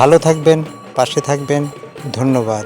ভালো থাকবেন পাশে থাকবেন ধন্যবাদ।